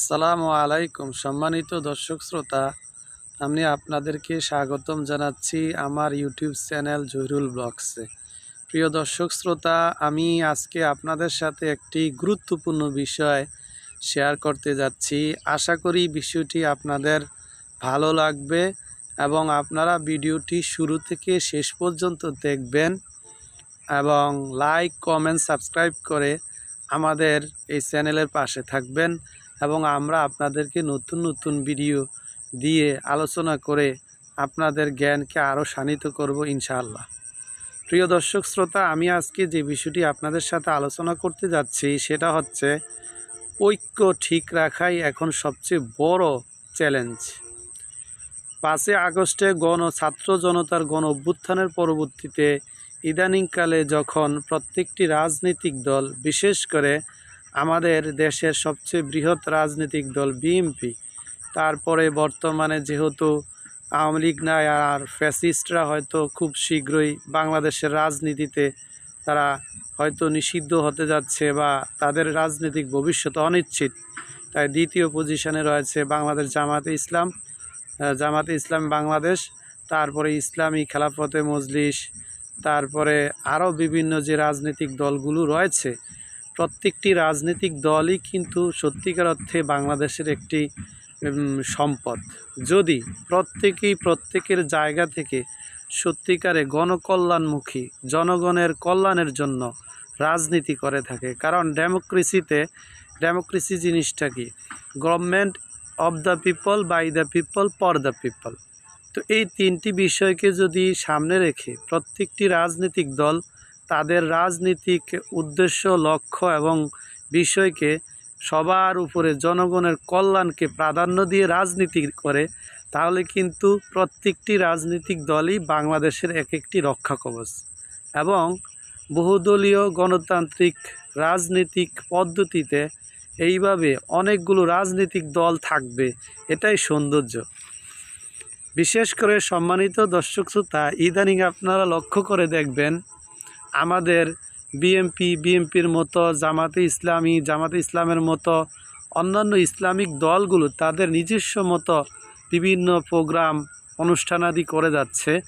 আসসালামু আলাইকুম, সম্মানিত দর্শক শ্রোতা। আমি আপনাদেরকে স্বাগতম জানাচ্ছি আমার ইউটিউব চ্যানেল জহিরুল ব্লগসে। প্রিয় দর্শক শ্রোতা, আমি আজকে আপনাদের সাথে একটি গুরুত্বপূর্ণ বিষয় শেয়ার করতে যাচ্ছি। আশা করি বিষয়টি আপনাদের ভালো লাগবে এবং আপনারা ভিডিওটি শুরু থেকে শেষ পর্যন্ত দেখবেন এবং লাইক, কমেন্ট, সাবস্ক্রাইব করে আমাদের এই চ্যানেলের পাশে থাকবেন। এবং আমরা আপনাদেরকে নতুন নতুন ভিডিও দিয়ে আলোচনা করে আপনাদের জ্ঞানকে আরও শানিত করব ইনশাআল্লাহ। প্রিয় দর্শক শ্রোতা, আমি আজকে যে বিষয়টি আপনাদের সাথে আলোচনা করতে যাচ্ছি সেটা হচ্ছে ঐক্য ঠিক রাখাই এখন সবচেয়ে বড় চ্যালেঞ্জ। পাঁচই আগস্টে গণ, ছাত্র জনতার গণ অভ্যুত্থানের পরবর্তীতে ইদানিংকালে যখন প্রত্যেকটি রাজনৈতিক দল, বিশেষ করে আমাদের দেশের সবচেয়ে বৃহৎ রাজনৈতিক দল বিএনপি। তারপরে বর্তমানে যেহেতু আওয়ামী লীগ নাই আর ফ্যাসিস্টরা হয়তো খুব শীঘ্রই বাংলাদেশের রাজনীতিতে তারা হয়তো নিষিদ্ধ হতে যাচ্ছে বা তাদের রাজনৈতিক ভবিষ্যৎ অনিশ্চিত। তাই দ্বিতীয় পজিশনে রয়েছে বাংলাদেশ জামাতে ইসলাম। জামাতে ইসলাম বাংলাদেশ, তারপরে ইসলামী খেলাফতে মজলিস, তারপরে আরও বিভিন্ন যে রাজনৈতিক দলগুলো রয়েছে প্রত্যেকটি রাজনৈতিক দলই কিন্তু সত্যিকার অর্থে বাংলাদেশের একটি সম্পদ। যদি প্রত্যেকেই প্রত্যেকের জায়গা থেকে সত্যিকারে গণকল্যাণমুখী, জনগণের কল্যাণের জন্য রাজনীতি করে থাকে। কারণ ডেমোক্রেসিতে, ডেমোক্রেসি জিনিসটা কি? Government of the people by the people for the people. তো এই তিনটি বিষয়কে যদি সামনে রেখে প্রত্যেকটি রাজনৈতিক দল তাদের রাজনীতিক উদ্দেশ্য, লক্ষ্য এবং বিষয়কে সবার উপরে জনগণের কল্যাণকে প্রাধান্য দিয়ে রাজনীতি করে, তাহলে কিন্তু প্রত্যেকটি রাজনৈতিক দলই বাংলাদেশের এক একটি রক্ষা কবচ এবং বহুদলীয় গণতান্ত্রিক রাজনৈতিক পদ্ধতিতে এইভাবে অনেকগুলো রাজনৈতিক দল থাকবে, এটাই সৌন্দর্য। বিশেষ করে সম্মানিত দর্শক শ্রোতা ইদানিং আপনারা লক্ষ্য করে দেখবেন আমাদের বিএমপি বিএমপির মতো, জামাতে ইসলামী, জামাতে ইসলামের মতো, অন্যান্য ইসলামিক দলগুলো তাদের নিজস্ব মতো বিভিন্ন প্রোগ্রাম অনুষ্ঠানাদি করে যাচ্ছে।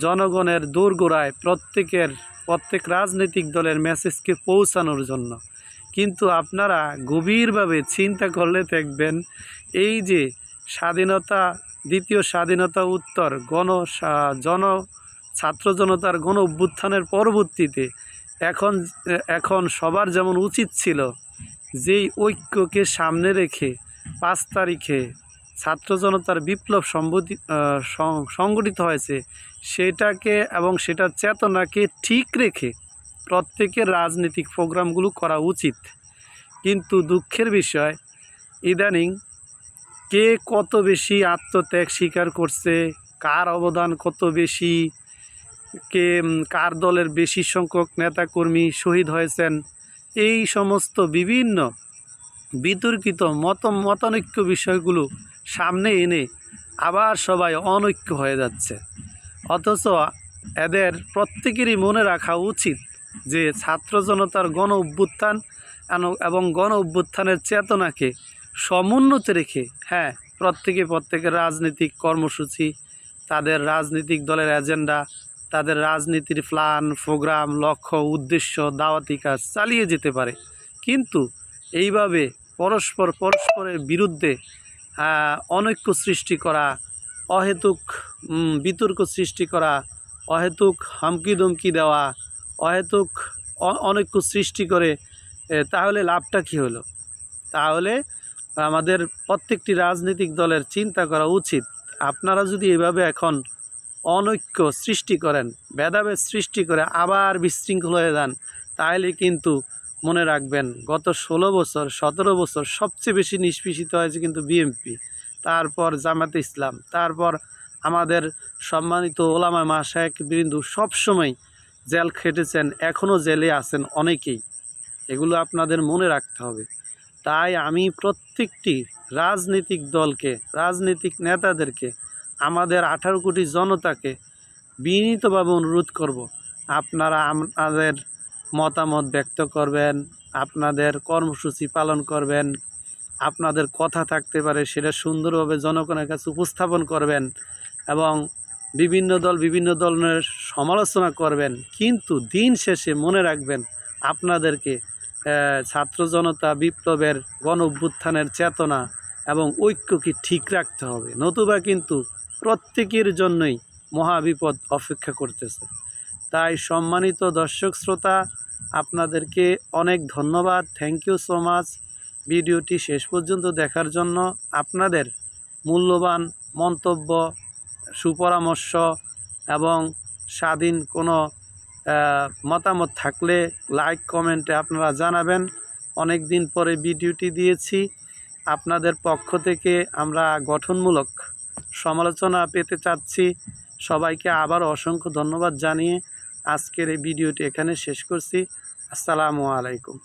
জনগণের দোরগোড়ায় প্রত্যেকের, প্রত্যেক রাজনৈতিক দলের মেসেজকে পৌঁছানোর জন্য। কিন্তু আপনারা গভীরভাবে চিন্তা করলে দেখবেন, এই যে স্বাধীনতা, দ্বিতীয় স্বাধীনতা উত্তর গণ জন ছাত্র জনতার গণ অভ্যুত্থানের পরবর্তীতে এখন এখন সবার যেমন উচিত ছিল, যেই ঐক্যকে সামনে রেখে পাঁচ তারিখে ছাত্র জনতার বিপ্লব সম্বোধি সংগঠিত হয়েছে, সেটাকে এবং সেটার চেতনাকে ঠিক রেখে প্রত্যেকের রাজনৈতিক প্রোগ্রামগুলো করা উচিত। কিন্তু দুঃখের বিষয়, ইদানিং কে কত বেশি আত্মত্যাগ স্বীকার করছে, কার অবদান কত বেশি কে কার দলের বেশি সংখ্যক নেতাকর্মী শহীদ হয়েছেন? এই সমস্ত বিভিন্ন বিতর্কিত মত, মতানৈক্য বিষয়গুলো সামনে এনে আবার সবাই অনৈক্য হয়ে যাচ্ছে। অথচ এদের প্রত্যেকেরই মনে রাখা উচিত যে ছাত্র জনতার গণ অভ্যুত্থান এবং গণ অভ্যুত্থানের চেতনাকে সমুন্নত রেখে হ্যাঁ প্রত্যেকে প্রত্যেকের রাজনৈতিক কর্মসূচি, তাদের রাজনৈতিক দলের এজেন্ডা তাদের রাজনীতির প্ল্যান প্রোগ্রাম লক্ষ্য, উদ্দেশ্য, দাওয়াতি কাজ চালিয়ে যেতে পারে। কিন্তু এইভাবে পরস্পর পরস্পরের বিরুদ্ধে অনৈক্য সৃষ্টি করা, অহেতুক বিতর্ক সৃষ্টি করা, অহেতুক হামকি দমকি দেওয়া, অহেতুক অনৈক্য সৃষ্টি করে তাহলে লাভটা কী হলো? তাহলে আমাদের প্রত্যেকটি রাজনৈতিক দলের চিন্তা করা উচিত। আপনারা যদি এভাবে এখন অনৈক্য সৃষ্টি করেন, ভেদাভেদ সৃষ্টি করে আবার বিশৃঙ্খল হয়ে যান তাহলে কিন্তু মনে রাখবেন গত ষোলো বছর, সতেরো বছর সবচেয়ে বেশি নিষ্পেষিত হয়েছে কিন্তু বিএমপি তারপর জামাতে ইসলাম, তারপর আমাদের সম্মানিত ওলামা মাসায়ক বিন্দু সবসময় জেল খেটেছেন এখনও জেলে আছেন অনেকেই, এগুলো আপনাদের মনে রাখতে হবে। তাই আমি প্রত্যেকটি রাজনৈতিক দলকে, রাজনৈতিক নেতাদেরকে আমাদের আঠারো কোটি জনতাকে বিনীতভাবে অনুরোধ করব, আপনারা আমাদের মতামত ব্যক্ত করবেন, আপনাদের কর্মসূচি পালন করবেন, আপনাদের কথা থাকতে পারে সেটা সুন্দরভাবে জনগণের কাছে উপস্থাপন করবেন এবং বিভিন্ন দল বিভিন্ন ধরনের সমালোচনা করবেন, কিন্তু দিন শেষে মনে রাখবেন আপনাদেরকে ছাত্র জনতা বিপ্লবের গণ অভ্যুত্থানের চেতনা এবং ঐক্যকে ঠিক রাখতে হবে। নতুবা কিন্তু প্রত্যেকের জন্যই মহাবিপদ অপেক্ষা করতেছে। তাই সম্মানিত দর্শক শ্রোতা, আপনাদেরকে অনেক ধন্যবাদ। থ্যাংক ইউ সো মাচ ভিডিওটি শেষ পর্যন্ত দেখার জন্য আপনাদের মূল্যবান মন্তব্য, সুপরামর্শ এবং স্বাধীন কোনো মতামত থাকলে লাইক কমেন্টে আপনারা জানাবেন। অনেক দিন পরে ভিডিওটি দিয়েছি। আপনাদের পক্ষ থেকে আমরা গঠনমূলক সমালোচনা পেতে চাচ্ছি। সবাইকে আবার অসংখ্য ধন্যবাদ জানিয়ে আজকের এই ভিডিওটি এখানে শেষ করছি। আসসালামু আলাইকুম।